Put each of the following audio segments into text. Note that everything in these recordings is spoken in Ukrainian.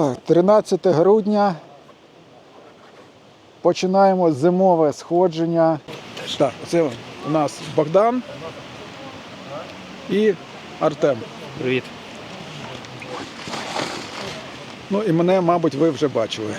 Так, 13 грудня. Починаємо зимове сходження. Так, це у нас Богдан і Артем. Привіт. Ну і мене, мабуть, ви вже бачили.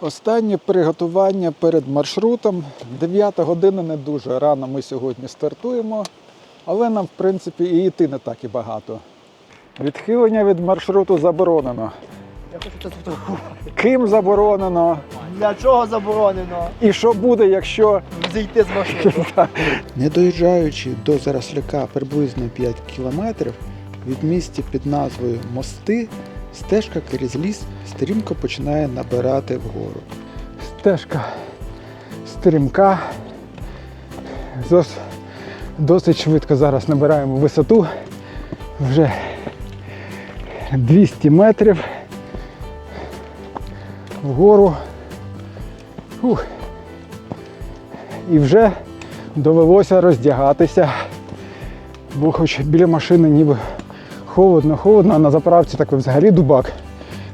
Останнє приготування перед маршрутом. 9 година не дуже рано ми сьогодні стартуємо, але нам, в принципі, і йти не так і багато. Відхилення від маршруту заборонено. Ким заборонено? Для чого заборонено І що буде, якщо зійти з машини? Не доїжджаючи до Заросляка приблизно 5 кілометрів від місця під назвою Мости, стежка крізь ліс стрімко починає набирати вгору. Стежка стрімка. Зос- Досить швидко зараз набираємо висоту. Вже 200 метрів вгору. Фух. І вже довелося роздягатися, бо хоч біля машини ніби холодно, холодно, а на заправці так взагалі дубак.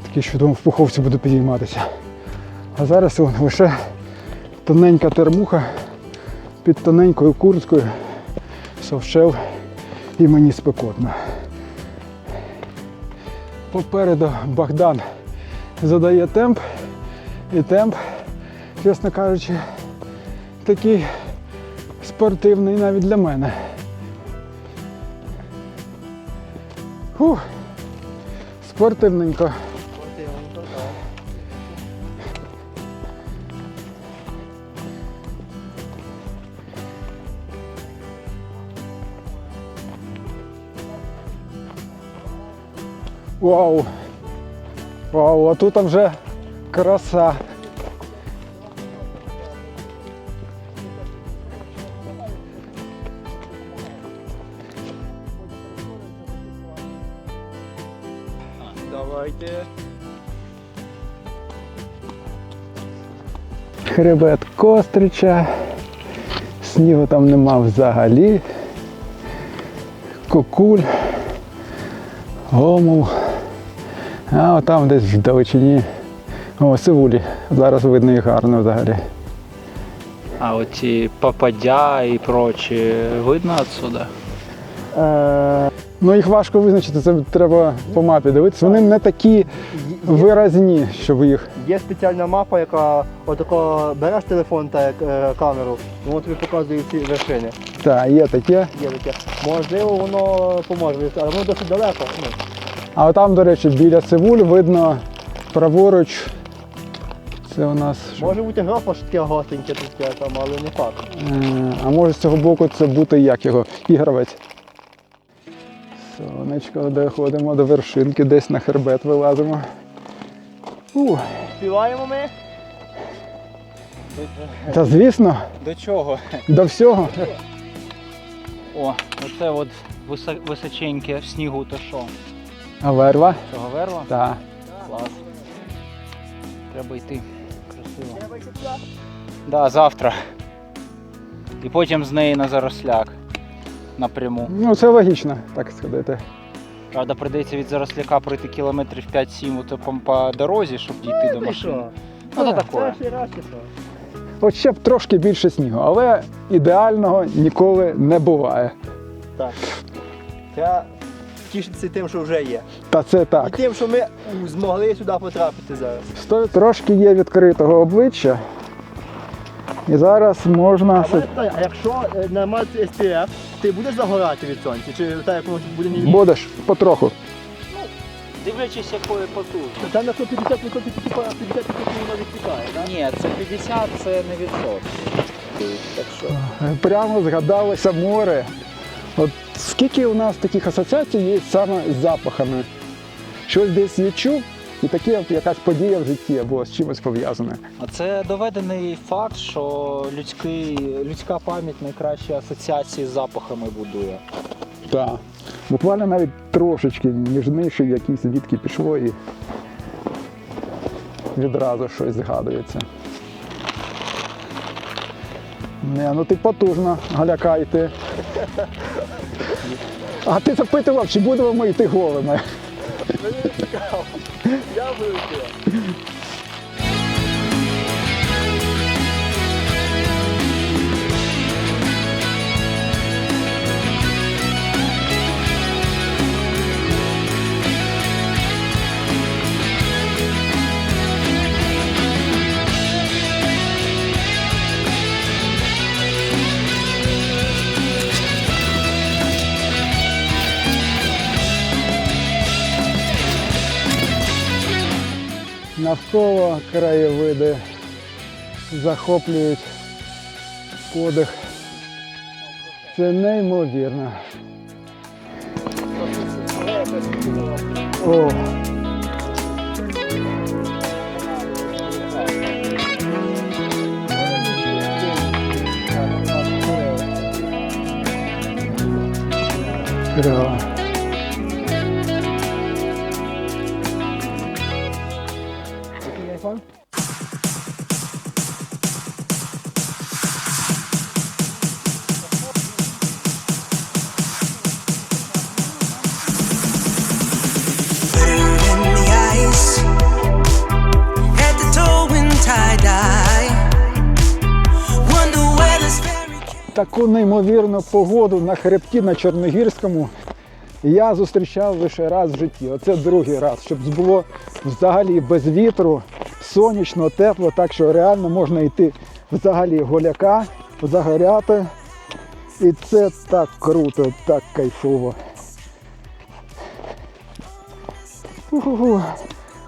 Такий, що думав, в пуховці буду підійматися. А зараз он, лише тоненька термуха під тоненькою курткою, совшел і мені спекотно. Попереду Богдан задає темп, і темп, чесно кажучи, такий спортивний навіть для мене. Фух, спортивненько. Вау! Вау, а тут вже краса. Давайте. Хребет Кострича. Снігу там нема взагалі. Кукуль. Гомов. А там десь вдалечині. О, Сивулі. Зараз видно їх гарно взагалі. А оці попадя і прочі видно отсюда? Е, ну їх важко визначити, це треба по мапі дивитися. Вони не такі виразні, щоб їх. Є спеціальна мапа, яка отако береш телефон та як е, камеру, і воно тобі показує ці вершини. Так, є таке. Є таке. Можливо, воно поможе, але воно досить далеко. Ну, А отам, до речі, біля Сивуль видно праворуч. Це у нас. може бути графа таке гостеньке таке там, але не факт. Е, А може з цього боку це бути як його? Ігровець. Сонечко, доходимо до вершинки, десь на хребет вилазимо. У, Співаємо ми. та звісно, До чого? до всього. О, оце от височеньке в снігу, то що? А верва? Цього верла? Так. Клас. Треба йти. Красиво. Да, завтра. І потім з неї на заросляк. Напряму. Ну це логічно, так сходити. Правда, прийдеться від заросляка пройти кілометрів 5-7 ото по, по дорозі, щоб дійти до машини. що? Ну, Так. таке. От ще б трошки більше снігу, але ідеального ніколи не буває. Так. Треба тішитися тим, що вже є. Та це І так. тим, що ми змогли сюди потрапити зараз. Сто- Трошки є відкритого обличчя. І зараз можна. А си- а якщо е, на марці SPF, ти будеш загорати від сонця? Чи так як воно буде ні? Будеш потроху. Дивлячись, якої потужності. Там на 150 відсотків типу 50 відсотків воно відтікає, так? Ні, це 50, це не відсотки. Так що. Прямо згадалося море. От скільки у нас таких асоціацій є саме з запахами? Щось десь відчув, і таке якась подія в житті або з чимось пов'язане. А це доведений факт, що людський, людська пам'ять найкращі асоціації з запахами будує. Так. Буквально навіть трошечки ніжніший якийсь звідки пішло і відразу щось згадується. Не, ну ти потужно, галяка йти. А ти запитував, чи будемо ми йти голими? Мені цікаво. Я вилетів. Навколо краєвиди захоплюють подих. Це неймовірно. О. Круто. Таку неймовірну погоду на хребті на Чорногірському я зустрічав лише раз в житті. Оце другий раз, щоб було взагалі без вітру, сонячно, тепло, так що реально можна йти взагалі голяка, загоряти. І це так круто, так кайфово. Уху.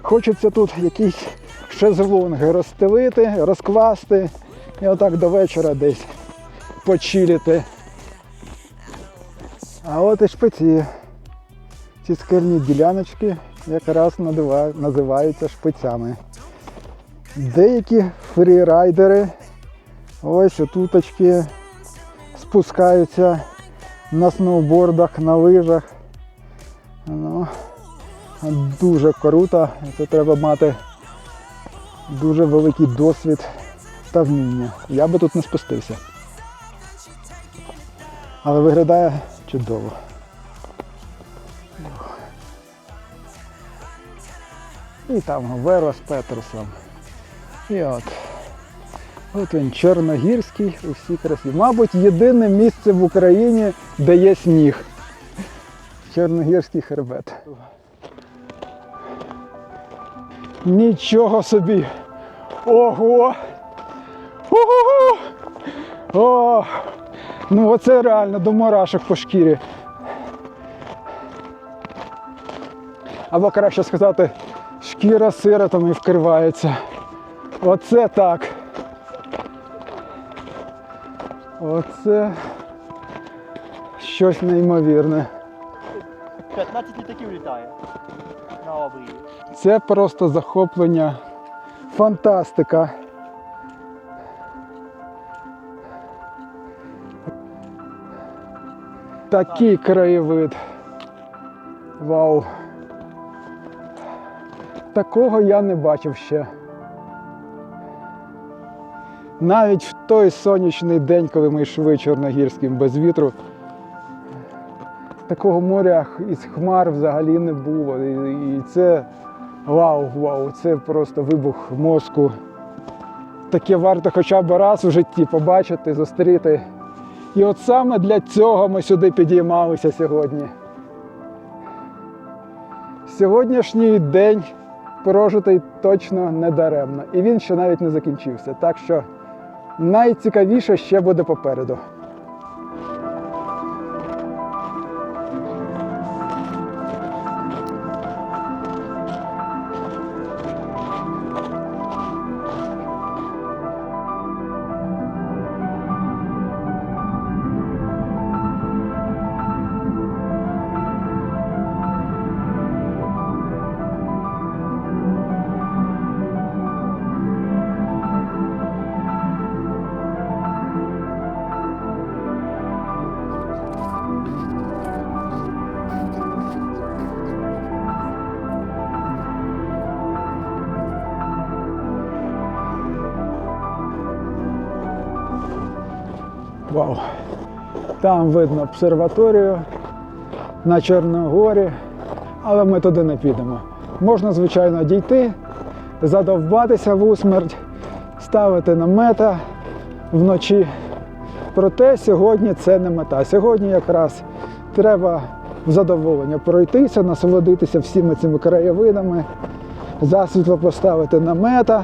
Хочеться тут якісь шезлонги розстелити, розкласти і отак до вечора десь почилити. А от і шпиці. Ці скельні діляночки якраз називаються шпицями. Деякі фрірайдери ось отуточки спускаються на сноубордах, на лижах. Ну, дуже круто. Це треба мати дуже великий досвід та вміння. Я би тут не спустився. Але виглядає чудово. І там Веро з Петерсом. І от. От він Чорногірський у всій. Мабуть, єдине місце в Україні, де є сніг. Чорногірський хребет. Нічого собі! Ого! Ого! О! Ну оце реально до мурашок по шкірі. Або краще сказати, шкіра сиротами вкривається. Оце так. Оце щось неймовірне. 15 літаків літає на обрії. Це просто захоплення. Фантастика. Такий краєвид. Вау. Такого я не бачив ще. Навіть в той сонячний день, коли ми йшли Чорногірським без вітру, такого моря із хмар взагалі не було. І, це вау, вау, це просто вибух мозку. Таке варто хоча б раз у житті побачити, зустріти. І от саме для цього ми сюди підіймалися сьогодні. Сьогоднішній день прожитий точно не даремно. І він ще навіть не закінчився. Так що найцікавіше ще буде попереду. Вау. Там видно обсерваторію на Чорногорі. але ми туди не підемо. Можна, звичайно, дійти, задовбатися в усмерть, ставити намета вночі. Проте сьогодні це не мета. Сьогодні якраз треба в задоволення пройтися, насолодитися всіми цими краєвидами, засвітло поставити намета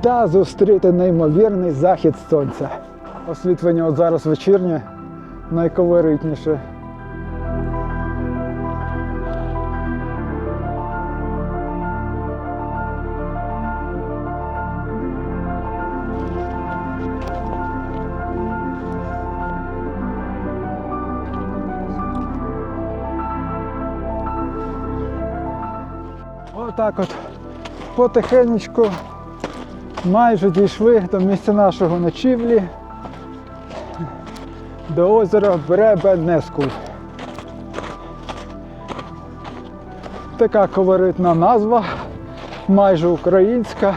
та зустріти неймовірний захід сонця. Освітлення от зараз вечірнє, найколоритніше. Отак от потихенечку майже дійшли до місця нашого ночівлі до озера Бребенескул. Така колоритна назва, майже українська,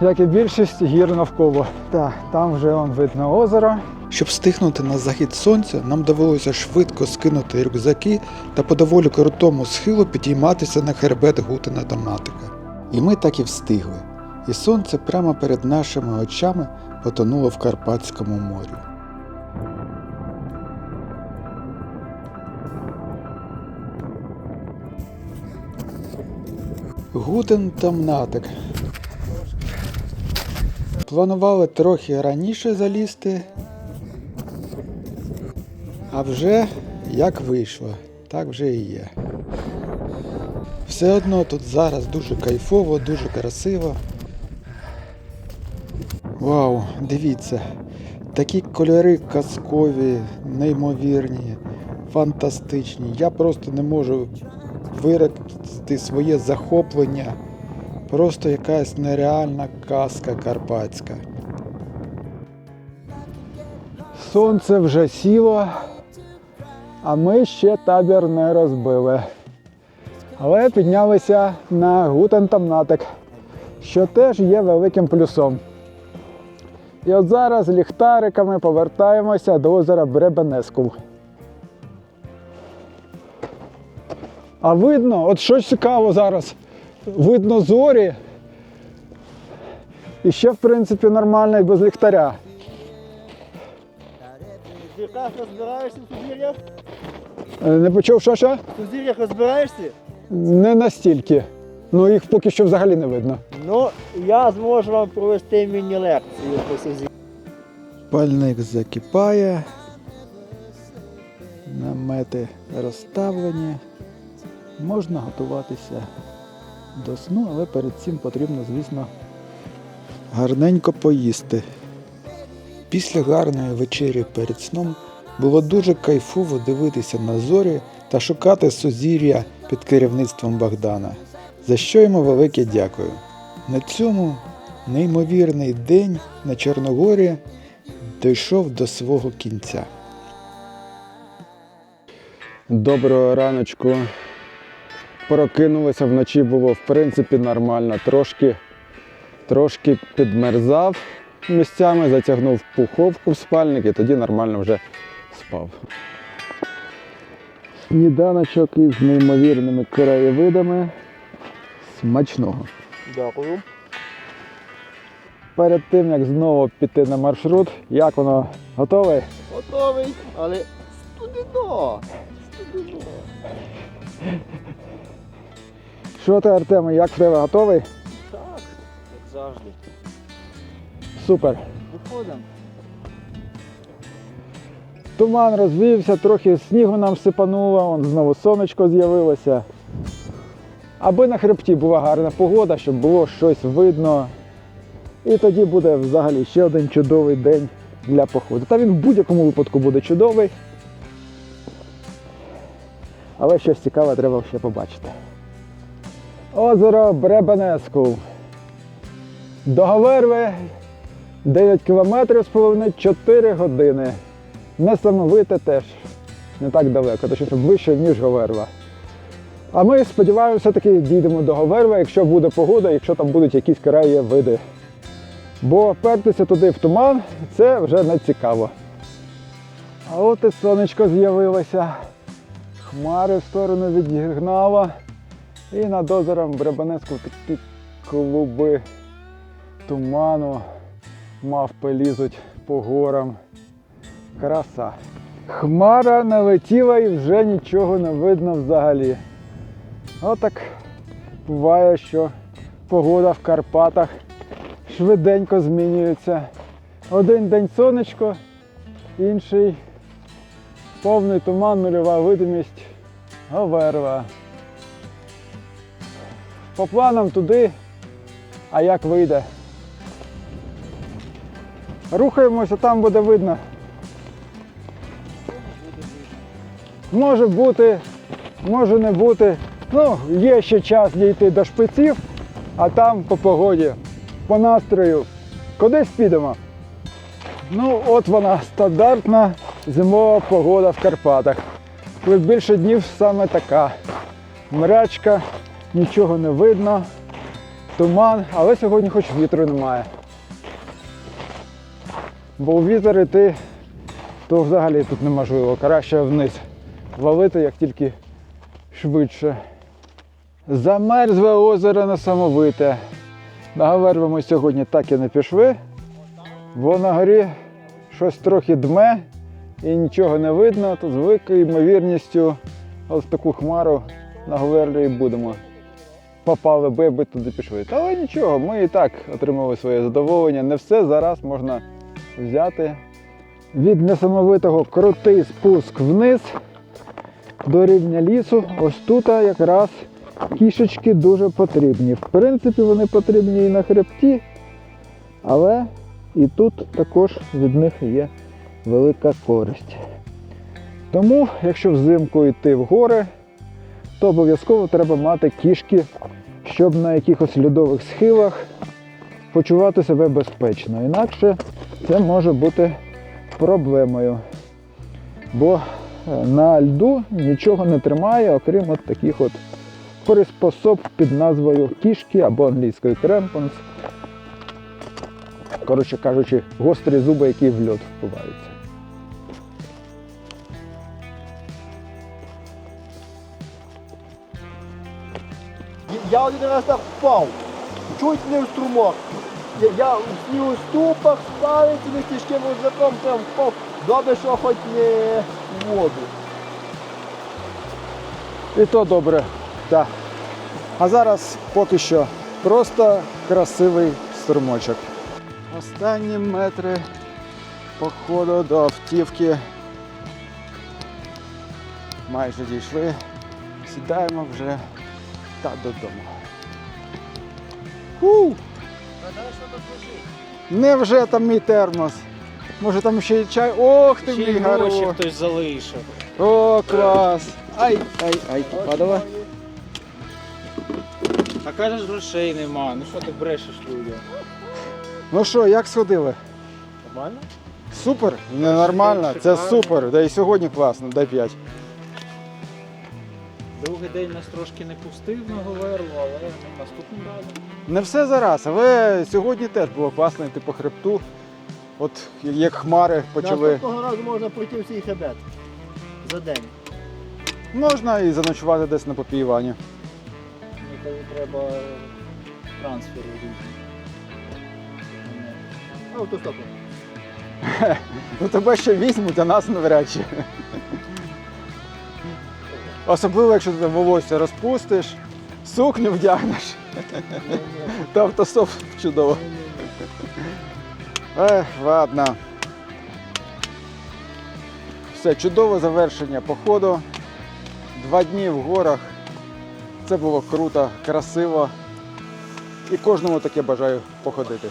як і більшість гір навколо. Так, там вже он видно озеро. Щоб стихнути на захід сонця, нам довелося швидко скинути рюкзаки та по доволі крутому схилу підійматися на хребет Гутена Домнатика. І ми так і встигли. І сонце прямо перед нашими очами потонуло в Карпатському морі. Гутен Домнатик. Планували трохи раніше залізти, а вже як вийшло, так вже і є. Все одно тут зараз дуже кайфово, дуже красиво. Вау, дивіться, такі кольори казкові, неймовірні, фантастичні. Я просто не можу виразити своє захоплення. Просто якась нереальна казка карпатська. Сонце вже сіло, а ми ще табір не розбили. Але піднялися на Гутентамнатик, що теж є великим плюсом. І от зараз ліхтариками повертаємося до озера Бребенескул. А видно, от щось цікаво зараз. Видно зорі. І ще, в принципі, нормально і без ліхтаря. В зірках розбираєшся в сузір'ях? Е, Не почув, що що? В сузір'ях розбираєшся? Не настільки. Ну їх поки що взагалі не видно. Ну, я зможу вам провести міні-лекцію по сузір'ях. Пальник закипає. Намети розставлені. Можна готуватися до сну, але перед цим потрібно, звісно, гарненько поїсти. Після гарної вечері перед сном було дуже кайфово дивитися на зорі та шукати сузір'я під керівництвом Богдана, за що йому велике дякую. На цьому неймовірний день на Чорногорі дійшов до свого кінця. Доброго раночку. Прокинулися вночі було в принципі нормально. Трошки, трошки підмерзав місцями, затягнув пуховку в спальник і тоді нормально вже спав. Сніданочок із неймовірними краєвидами. Смачного. Дякую. Перед тим як знову піти на маршрут, як воно готовий? Готовий, але студено. Студено. Що ти, Артеме, як в тебе готовий? Так, як завжди. Супер. Виходимо. Туман розвівся, трохи снігу нам сипануло, он знову сонечко з'явилося. Аби на хребті була гарна погода, щоб було щось видно. І тоді буде взагалі ще один чудовий день для походу. Та він в будь-якому випадку буде чудовий. Але щось цікаве треба ще побачити. Озеро Бребенеску. До Гаверви 9 кілометрів з половиною 4 години. Несамовите теж не так далеко, точніше ближче, ніж Говерва. А ми сподіваємося, таки дійдемо до Говерва, якщо буде погода, якщо там будуть якісь краєвиди. Бо пертися туди в туман це вже не цікаво. А от і сонечко з'явилося. Хмари в сторону відігнала. І над озером Бребенецьку такі клуби туману. Мавпи лізуть по горам. Краса. Хмара налетіла і вже нічого не видно взагалі. Отак буває, що погода в Карпатах швиденько змінюється. Один день сонечко, інший повний туман, нульова видимість, Говерла. По планам туди, а як вийде. Рухаємося, там буде видно. Може бути, може не бути. Ну, є ще час дійти до шпиців, а там по погоді, по настрою. Кудись підемо. Ну, от вона, стандартна зимова погода в Карпатах. Коли більше днів саме така. Мрячка, нічого не видно, туман, але сьогодні хоч вітру немає. Бо у вітер іти, то взагалі тут неможливо. Краще вниз валити, як тільки швидше. Замерзле озеро несамовите. На Гаверву ми сьогодні так і не пішли, бо на горі щось трохи дме і нічого не видно, то з великою ймовірністю ось таку хмару на Говерлі і будемо. Попали би, аби туди пішли. Але нічого, ми і так отримали своє задоволення. Не все зараз можна взяти. Від несамовитого крутий спуск вниз до рівня лісу. Ось тут якраз кішечки дуже потрібні. В принципі, вони потрібні і на хребті, але і тут також від них є велика користь. Тому, якщо взимку йти в гори, то обов'язково треба мати кішки, щоб на якихось льодових схилах почувати себе безпечно. Інакше це може бути проблемою. Бо е, на льду нічого не тримає, окрім от таких от приспособ під назвою кішки або англійською кремпонс. Коротше кажучи, гострі зуби, які в льод впиваються. Я один раз так впав, чуть не в струмок. Я, я в снігоступах з палицями тяжким рюкзаком там впав. Добре, що хоч не в воду. І то добре. Так. А зараз поки що просто красивий струмочок. Останні метри походу до автівки. Майже дійшли. Сідаємо вже та додому. Фу! Невже там мій термос? Може там ще й чай. Ох ти мій гроші хтось залишив. О, клас! Ай, ай, ай, падала. А кажеш, грошей нема. Ну що ти брешеш людям? Ну що, як сходили? Нормально? Супер, ненормально, це супер. Да і сьогодні класно, дай 5. Другий день нас трошки не пустив на Говерлу, але ну, наступним разом. Не все зараз, але сьогодні теж було класно йти по хребту. От як хмари почали. Наступного разу можна пройти всій хребет за день. Можна і заночувати десь на попіюванні. Мені коли треба трансфери різні. Автостопом. Ну тебе ще візьмуть, а нас навряд чи. Особливо, якщо ти волосся розпустиш, сукню вдягнеш. Та автосоп чудово. Ех, ладно. Все, чудове завершення походу. Два дні в горах. Це було круто, красиво. І кожному таке бажаю походити.